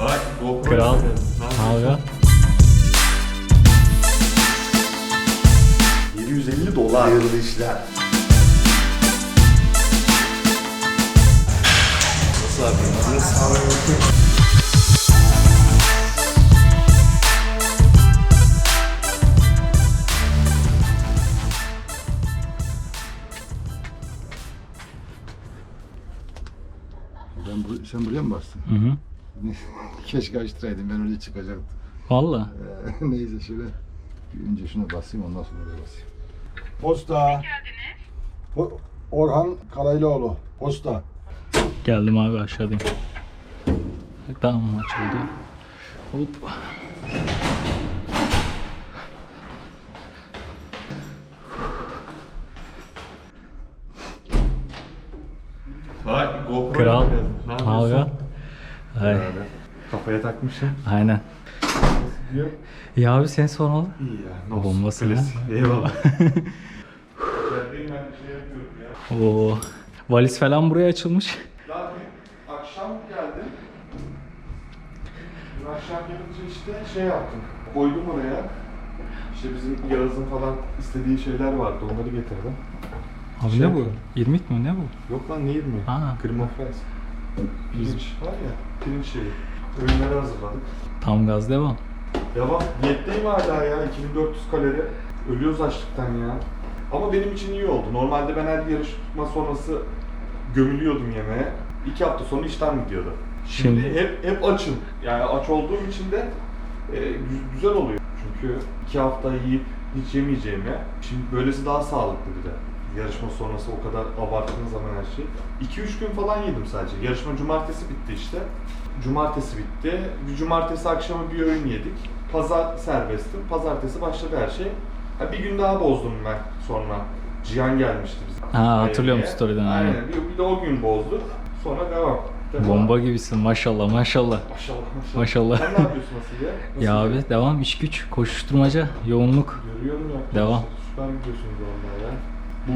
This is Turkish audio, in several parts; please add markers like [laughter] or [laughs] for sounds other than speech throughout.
Vay GoPro Kral. Abi. 750 dolar. Hayırlı işler. Nasıl abi? Nasıl abi? Ben bu, sen buraya mı bastın? Hı hı. [laughs] Keşke açtıraydım ben öyle çıkacaktım. Valla. Ee, [laughs] neyse şöyle bir önce şuna basayım ondan sonra oraya basayım. Posta. Po- Orhan Karaylıoğlu. Posta. Geldim abi aşağıdayım. Tamam açıldı. Hop. Kafaya takmışım. aynen. Ya abi sen sormalı. İyi ya. ne. Bombası ya. Eyvallah. [laughs] Oo. Valiz falan buraya açılmış. Ya dün akşam geldim. Dün akşam gelince işte şey yaptım. Koydum oraya. İşte bizim Yağız'ın falan istediği şeyler vardı. Onları getirdim. Abi Şey ne bu? İrmik mi ne bu? Yok lan ne. Cream of rice. Pirinç var ya. Pirinç şeyi. Ürünleri hazırladık. Tam gaz devam. Devam. Diyetteyim hala ya. 2400 kalori. Ölüyoruz açlıktan ya. Ama benim için iyi oldu. Normalde ben her yarışma sonrası gömülüyordum yemeğe. İki hafta sonra işten gidiyordu. Şimdi, Şimdi- hep, hep açım. Yani aç olduğum için de e, gü- güzel oluyor. Çünkü iki hafta yiyip hiç yemeyeceğime. Şimdi böylesi daha sağlıklı bir de. Yarışma sonrası o kadar abarttığın zaman her şey. 2-3 gün falan yedim sadece. Yarışma cumartesi bitti işte. Cumartesi bitti. Bir cumartesi akşamı bir öğün yedik. Pazar serbestim. Pazartesi başladı her şey. Ha, bir gün daha bozdum ben sonra. Cihan gelmişti bize. Ha, hatırlıyorum Evliye. story'den, aynen. Aynen. Bir, bir de o gün bozdu. Sonra devam. devam. Bomba gibisin maşallah maşallah. Maşallah maşallah. Sen ne yapıyorsun Asiye? Nasıl Ya gidiyor? abi devam iş güç koşuşturmaca yoğunluk. Görüyorum ya. Devam. Süper gidiyorsunuz vallahi ya. Bu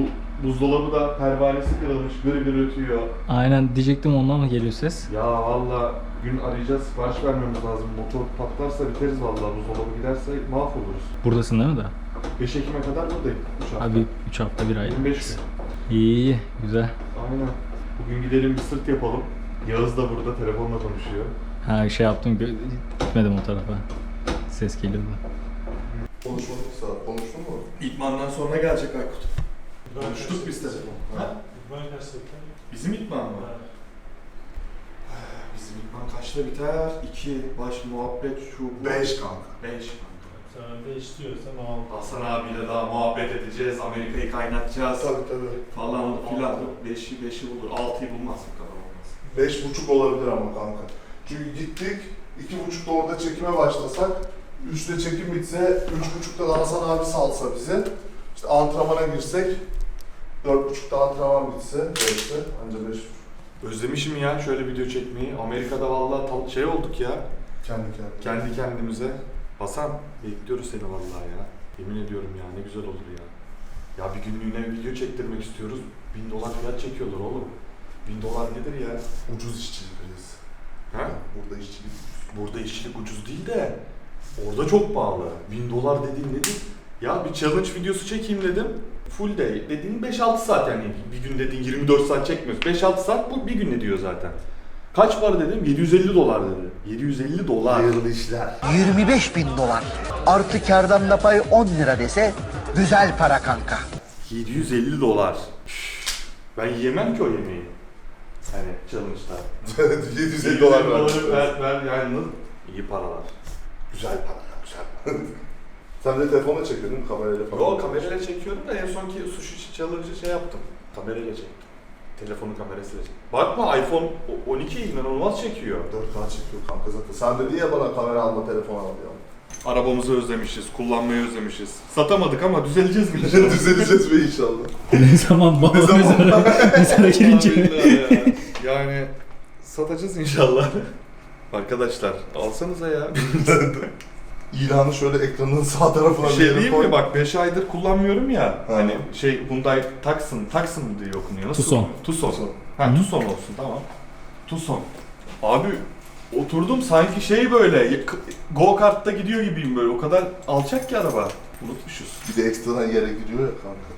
buzdolabı da pervanesi kırılmış, gırı gırı ötüyor. Aynen diyecektim ondan mı geliyor ses? Ya valla gün arayacağız, sipariş vermemiz lazım. Motor patlarsa biteriz valla, buzdolabı giderse mahvoluruz. Buradasın değil mi da? 5 Ekim'e kadar buradayım. 3 hafta. Abi 3 hafta bir ay. 25 gün. İyi iyi güzel. Aynen. Bugün gidelim bir sırt yapalım. Yağız da burada telefonla konuşuyor. Ha şey yaptım gitmedim o tarafa. Ses geliyordu. Konuşmadık saat. Konuştun mu? İtmandan sonra gelecek Aykut. Konuştuk biz telefon. Ha? Bizim itman mı? Bizim itman kaçta biter? 2 baş muhabbet şu bu. 5 kanka. 5 kanka. Sen de istiyorsan al. Hasan abiyle daha muhabbet edeceğiz, Amerika'yı kaynatacağız Tabii tabii. falan filan. 5'i 5'i bulur, 6'yı bulmaz bu kadar olmaz. Beş buçuk olabilir ama kanka. Çünkü gittik, iki buçukta orada çekime başlasak, üçte çekim bitse, üç buçukta da Hasan abi salsa bizi. İşte antrenmana girsek, dört buçukta antrenman bitse, beşte, anca beş Özlemişim ya şöyle video çekmeyi. Amerika'da vallahi tam şey olduk ya. kendi kendine. Kendi kendimize. Hasan bekliyoruz seni vallahi ya. Yemin ediyorum ya ne güzel olur ya. Ya bir günlüğüne video çektirmek istiyoruz. Bin dolar fiyat çekiyorlar oğlum. Bin dolar nedir ya? Ucuz işçilik reis. Ha? Burada işçilik Burada işçilik ucuz değil de orada çok pahalı. Bin dolar dediğin nedir? Ya bir challenge videosu çekeyim dedim. Full day dediğin 5-6 saat yani bir gün dediğin 24 saat çekmiyoruz. 5-6 saat bu bir gün ediyor zaten. Kaç para dedim? 750 dolar dedi. 750 dolar. Hayırlı işler. 25 bin dolar. Artı kardan da pay 10 lira dese güzel para kanka. 750 dolar. Üf, Ben yiyemem ki o yemeği. Hani challenge'da. [laughs] 750 dolar ver. ver, ver yani iyi paralar. Güzel para, güzel para. Sen de telefonla çekiyordun kamerayla falan. Yo kamerayla çekiyorum da en sonki sushi challenge'ı şey yaptım. Kamerayla çektim. Telefonu kamerasıyla çektim. Bakma iPhone 12 inanılmaz çekiyor. 4K çekiyor kanka zaten. Sen dedin ya bana kamera alma, telefon al diye. Arabamızı özlemişiz, kullanmayı özlemişiz. Satamadık ama düzeleceğiz mi inşallah? [laughs] Düzeleceğiz be inşallah. [laughs] ne zaman bana mezara, mezara girince. Ya. Yani satacağız inşallah. Arkadaşlar alsanıza ya. [laughs] İlanı şöyle ekranın [laughs] sağ tarafına Bir şey yere değil koy. mi? Bak 5 aydır kullanmıyorum ya. Ha. Hani şey Hyundai Tucson, Tucson diye okunuyor. Nasıl? Tucson. Tucson. Tucson. Ha Tucson olsun tamam. Tucson. Abi Oturdum sanki şey böyle go kart'ta gidiyor gibiyim böyle. O kadar alçak ki araba. Unutmuşuz. Bir de ekstradan yere giriyor ya kanka.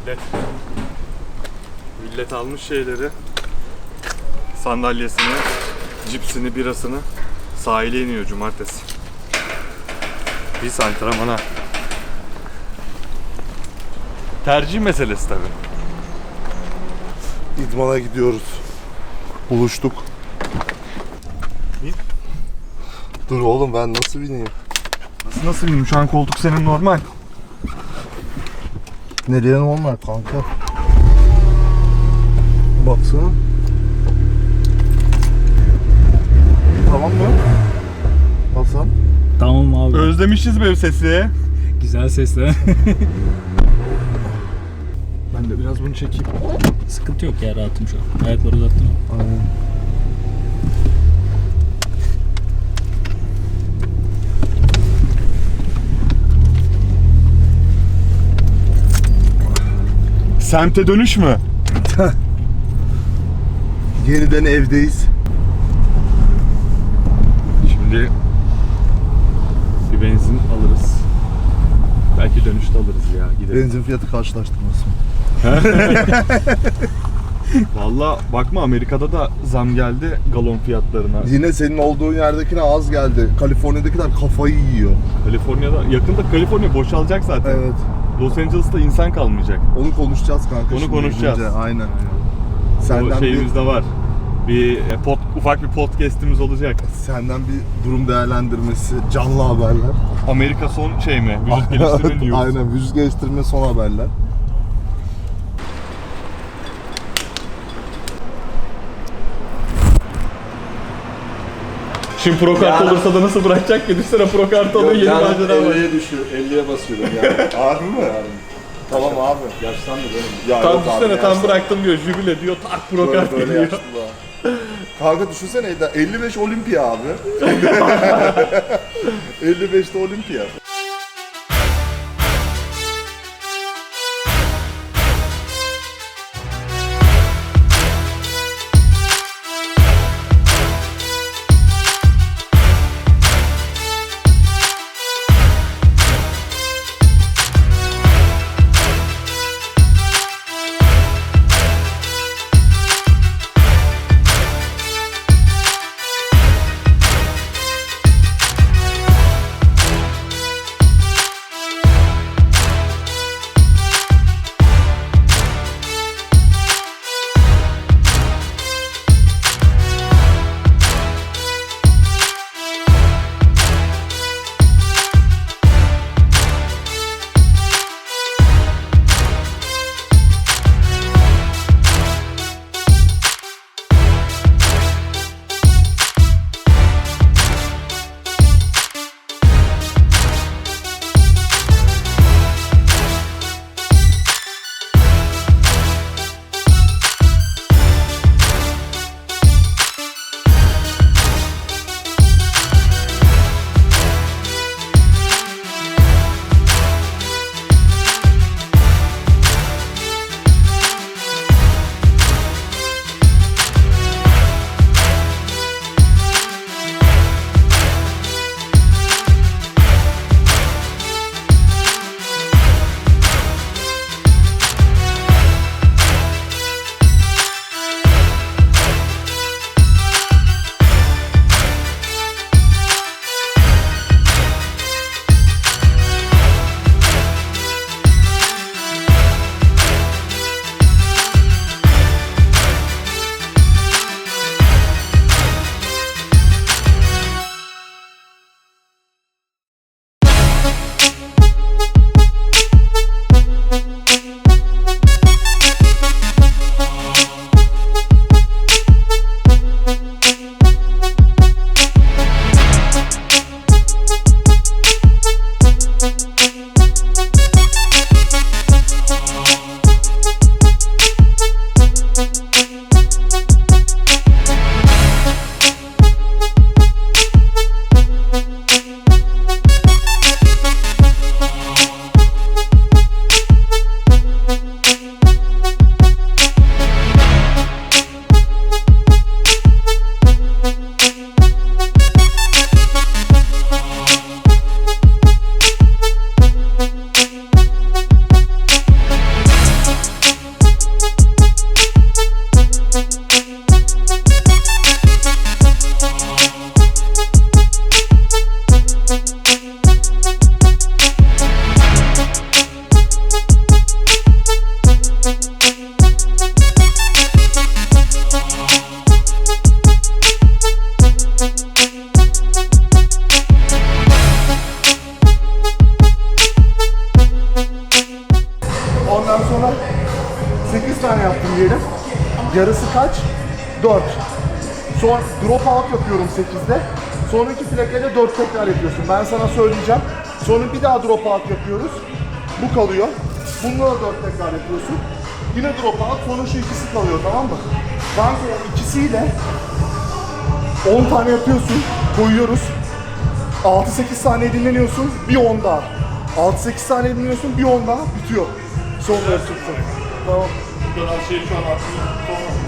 Millet. Millet almış şeyleri. Sandalyesini, cipsini, birasını sahile iniyor cumartesi. Biz antrenmana. Tercih meselesi tabii. İdmana gidiyoruz. Buluştuk. Bin. Dur oğlum ben nasıl bineyim? Nasıl nasıl bilmiyorum şu an koltuk senin normal. Nereye normal kanka? Baksana. Tamam mı? Hasan. Tamam abi. Özlemişiz benim sesi. Güzel sesler. Ben de biraz bunu çekeyim. Sıkıntı yok ya rahatım şu an. Ayakları uzattım. Aynen. Semte dönüş mü? [laughs] Yeniden evdeyiz. Şimdi bir benzin alırız. Belki dönüşte alırız ya gideriz. Benzin fiyatı karşılaştırması. [laughs] Valla bakma Amerika'da da zam geldi galon fiyatlarına. Yine senin olduğun yerdekine az geldi. Kaliforniya'dakiler kafayı yiyor. Kaliforniya'da yakında Kaliforniya boşalacak zaten. Evet. Los Angeles'ta insan kalmayacak. Onu konuşacağız kanka. Onu şimdi konuşacağız. gidince. Aynen. o Senden bir, şeyimizde var. Bir e, pod, ufak bir podcast'imiz olacak. senden bir durum değerlendirmesi, canlı haberler. Amerika son şey mi? Vücut [laughs] geliştirme news. Aynen vücut geliştirme son haberler. Şimdi pro kart olursa da nasıl bırakacak ki? Düşsene pro kart alıyor yeni macera var. 50'ye düşüyor. 50'ye basıyorum yani. Harbi mi? Tamam abi. Yaşlandı benim. Ya Tam yok abi, düşsene tam yaşlı. bıraktım diyor jübile diyor tak pro kart Böyle, böyle geliyor. Kanka düşünsene 55 olimpiya abi. [laughs] 55'te olimpiya. Ben sana söyleyeceğim. Sonra bir daha drop out yapıyoruz. Bu kalıyor. Bununla da 4 tekrar yapıyorsun. Yine drop out. Sonra şu ikisi kalıyor tamam mı? Kanka o ikisiyle 10 tane yapıyorsun. Koyuyoruz. 6-8 saniye dinleniyorsun. Bir 10 daha. 6-8 saniye dinleniyorsun. Bir 10 daha. Bitiyor. Son versiyonu. Tamam. Bu kadar şey şu an aklımda tutamam.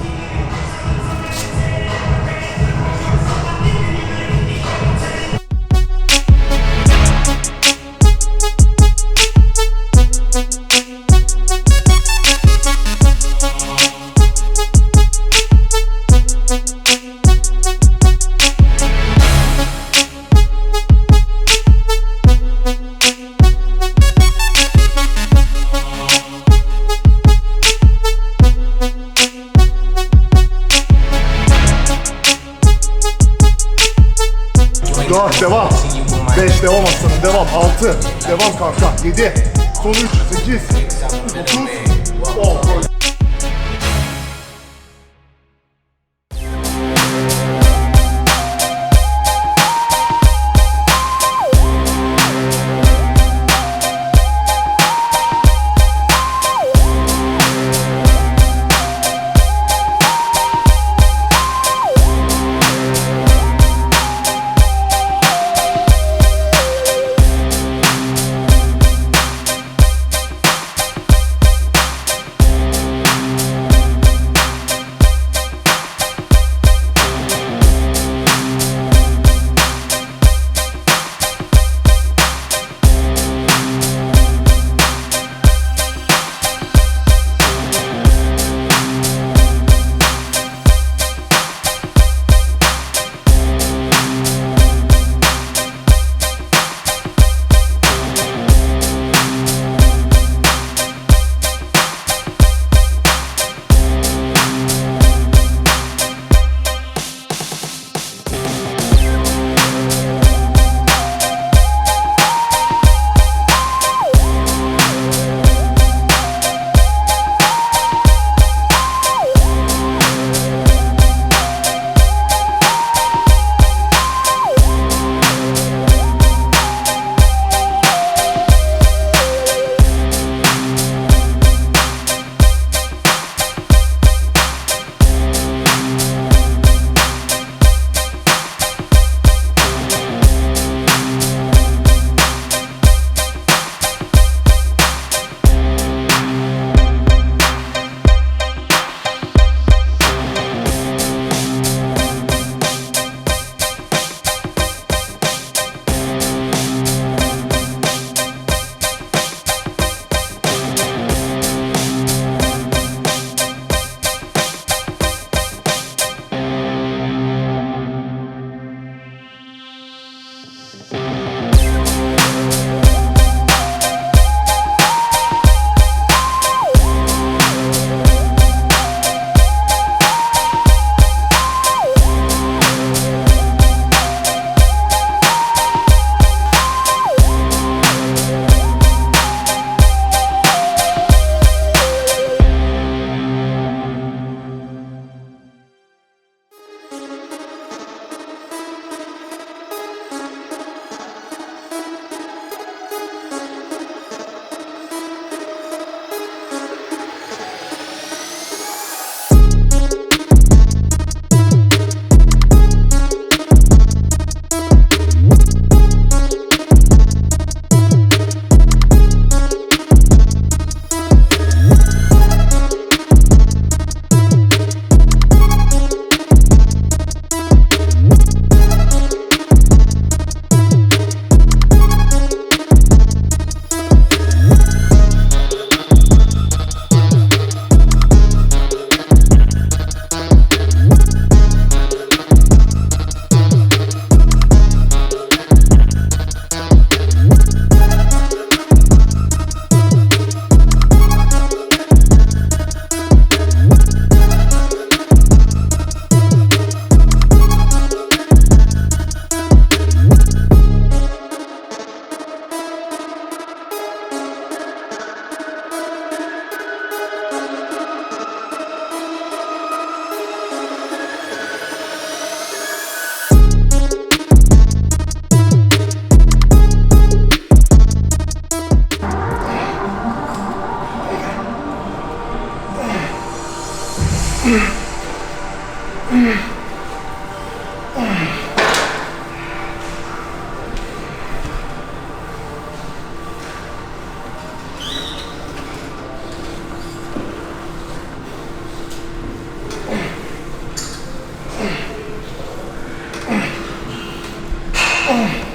Oh.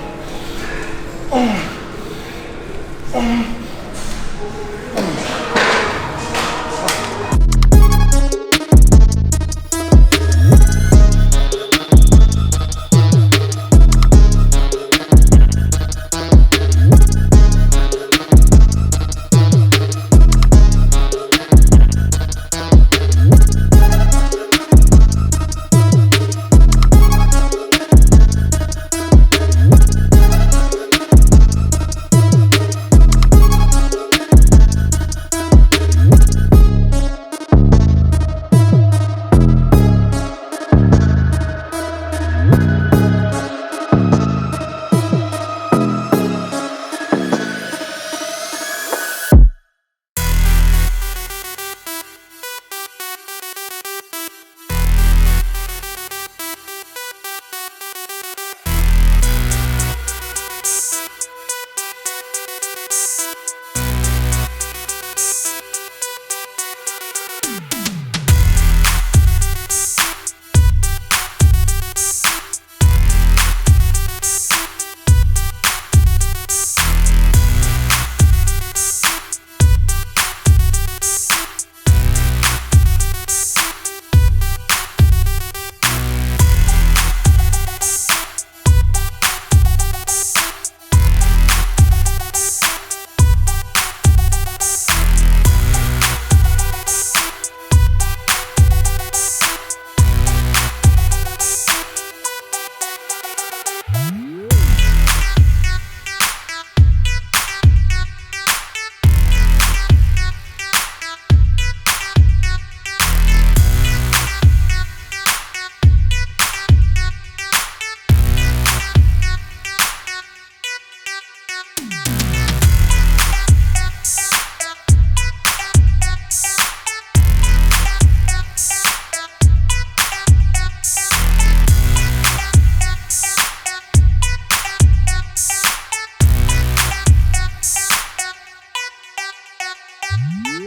Mm-hmm.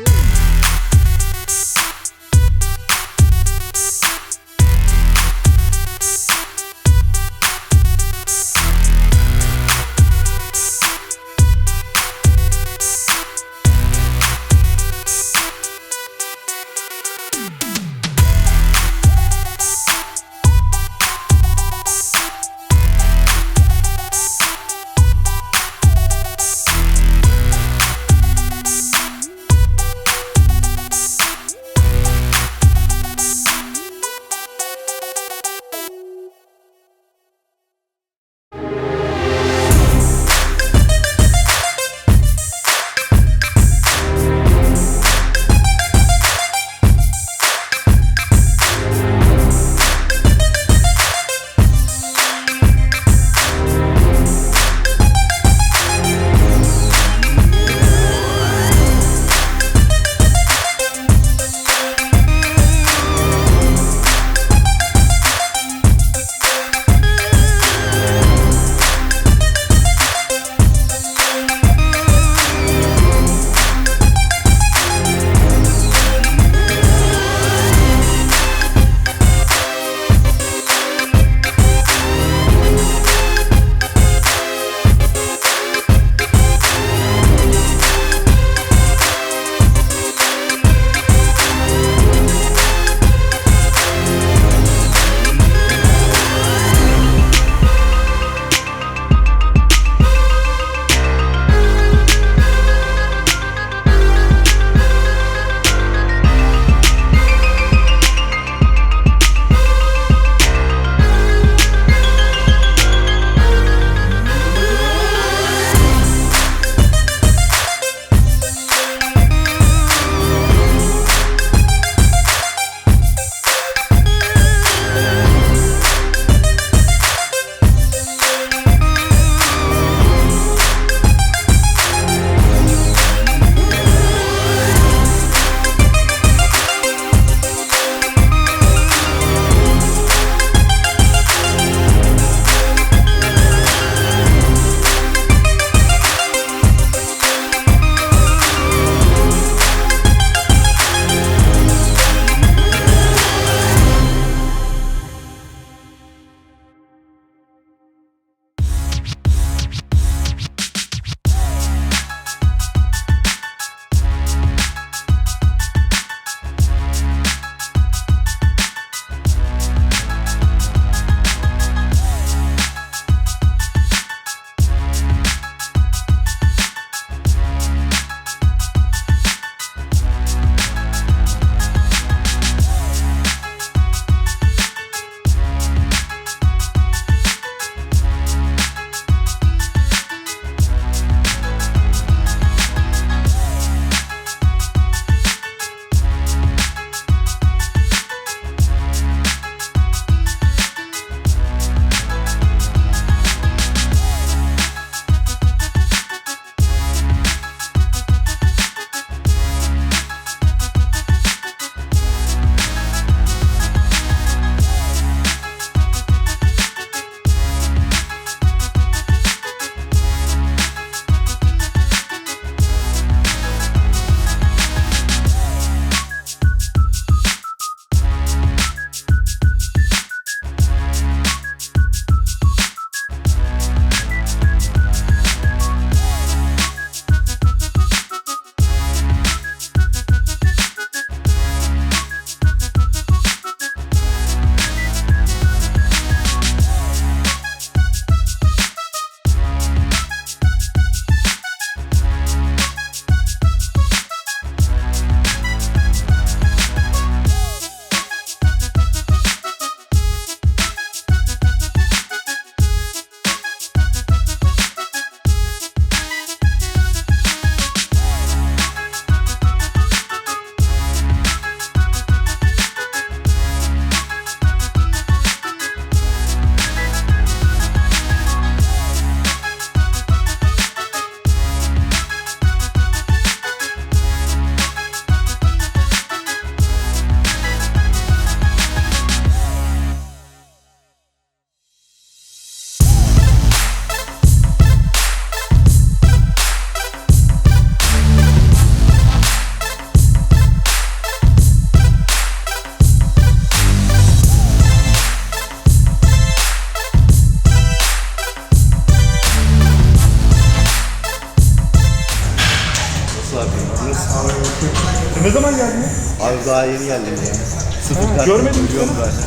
Daha yeni geldim ya. Sıfır biliyorum zaten.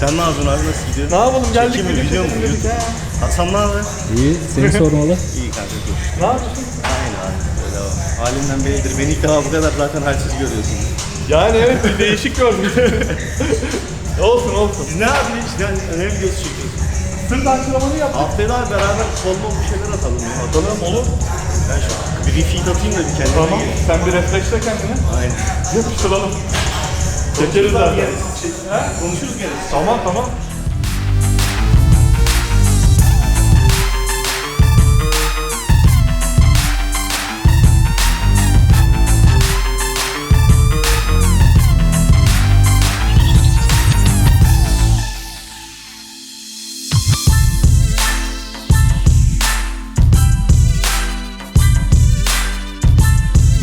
Sen ne yapıyorsun abi nasıl gidiyor? Ne yapalım geldik Çekim mi video mu? ha. Hasan ne haber? İyi, seni sormalı. [laughs] İyi kanka dur. Ne yapıyorsun? Aynen abi. Böyle o. Halimden bellidir. Beni ilk defa bu kadar zaten halsiz görüyorsun. Yani evet bir değişik gördüm. [laughs] olsun olsun. Biz ne yapıyoruz? hiç? Yani önemli videosu çekiyoruz. Sırt antrenmanı yaptık. Haftaya daha beraber kolma bir şeyler atalım ya. Atalım olur. Ben şu bir refeed atayım da bir kendime Tamam. geleyim. Sen bir refleksle kendini. Aynen. Yapıştıralım. Çekeriz zaten. Konuşuruz gene. Tamam tamam.